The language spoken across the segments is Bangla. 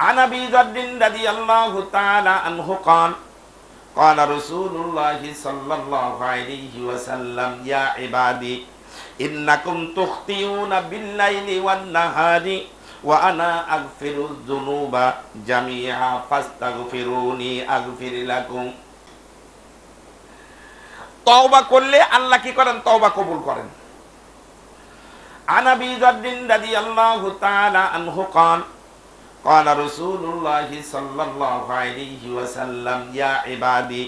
عن ابي ذر رضي الله تعالى عنه قال قال رسول الله صلى الله عليه وسلم يا عبادي انكم تخطئون بالليل والنهار وانا اغفر الذنوب جميعا فاستغفروني اغفر لكم তওবা করলে আল্লাহ কি করেন তওবা কবুল করেন عن ابي ذر رضي الله تعالى عنه قال قال رسول الله صلى الله عليه وسلم يا عبادي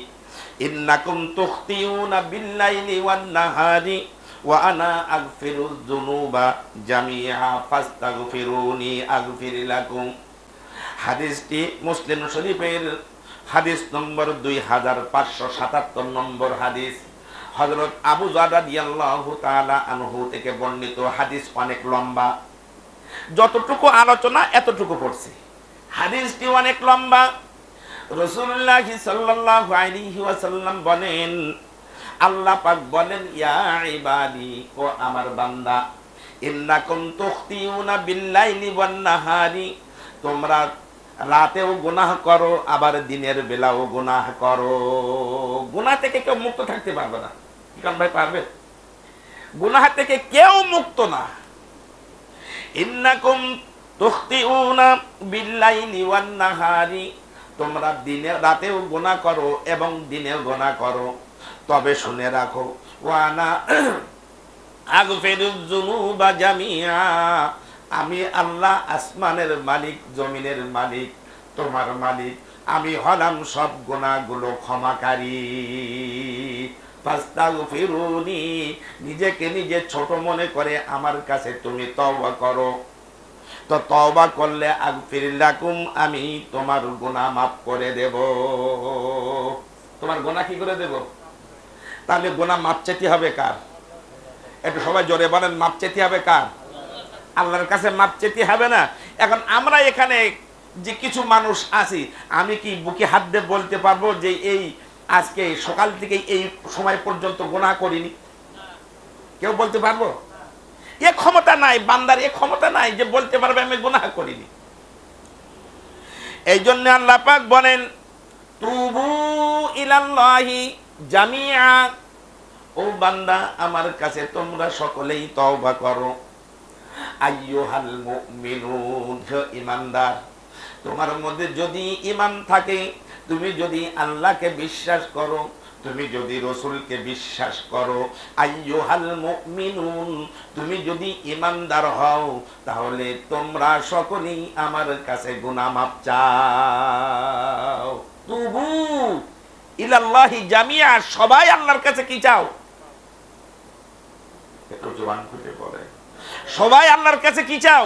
إنكم تخطئون بالليل والنهار وأنا أغفر الذنوب جميعا فاستغفروني أغفر لكم হাদিসটি মুসলিম শরীফের হাদিস নম্বর দুই হাজার পাঁচশো সাতাত্তর নম্বর হাদিস হজরত আবু জাদা দিয়াল্লাহু তাআলা আনহু থেকে বর্ণিত হাদিস অনেক লম্বা যতটুকু আলোচনা এতটুকু পড়ছি হাদিসটি অনেক লম্বা। রসুল্লাহ বলেন, আল্লাহ পাক বলেন ও আমার বান্দা ইন্নাকুম তুখতিউনা বিল্লাইলি ওয়ান নাহারি তোমরা রাতেও গুনাহ করো, আবার দিনের বেলাও গুনাহ করো। গুনাহ থেকে কেউ মুক্ত থাকতে পারবে না। কারণ ভাই পারবে? গুনাহ থেকে কেউ মুক্ত না। ইন্নাকুম তুখতিউনা বিল্লাইলি ওয়ান নাহারি। তোমরা দিনে রাতেও গুনাহ করো এবং দিনেও গুনাহ করো। তবে শুনে রাখো ওয়ানা আগফিরুজ যুনুবা জামিআ। আমি আল্লাহ আসমানের মালিক, জমিনের মালিক, তোমার মালিক। আমি হলাম সব গুণাগুলো ক্ষমাকারী। নিজেকে নিজে ছোট মনে করে আমার কাছে তুমি তওবা করো। তো তওবা করলে আগফিরিল্লাকুম আমি তোমার গুনাহ মাফ করে দেব। তোমার গুনাহ কি করে দেব? তাহলে গুনাহ মাপ চেতে হবে কার? একটু সবাই জোরে বলেন মাপ চেতে হবে কার? আল্লাহর কাছে মাপ চেতে হবে না? এখন আমরা এখানে যে কিছু মানুষ আছি, আমি কি বুকে হাত দিয়ে বলতে পারব যে এই আজকে সকাল থেকে এই সময় পর্যন্ত গোনা করিনি। কেউ বলতে পারব? এ ক্ষমতা নাই, বান্দার এ ক্ষমতা নাই যে বলতে পারবে আমি গোনা করিনি। এই জন্য আল্লাহ পাক বলেন, তুবু ইলাল্লাহি জামিয়া ও বান্দা, আমার কাছে তোমরা সকলেই তওবা করো। আইয়ুহাল মুমিনুন ইমানদার তোমার মধ্যে যদি ইমান থাকে তুমি যদি আল্লাহকে বিশ্বাস করো, তুমি যদি রসুলকে বিশ্বাস করো, আইয়ুহাল মুমিনুন, তুমি যদি ইমানদার হও, তাহলে তোমরা সকলেই আমার কাছে গুনাহ মাপ চাও। তুবু ইলাল্লাহি জামিয়া, সবাই আল্লাহর কাছে কি চাও? একটু জবান খুঁজে পড়ে সবাই আল্লাহর কাছে কি চাও?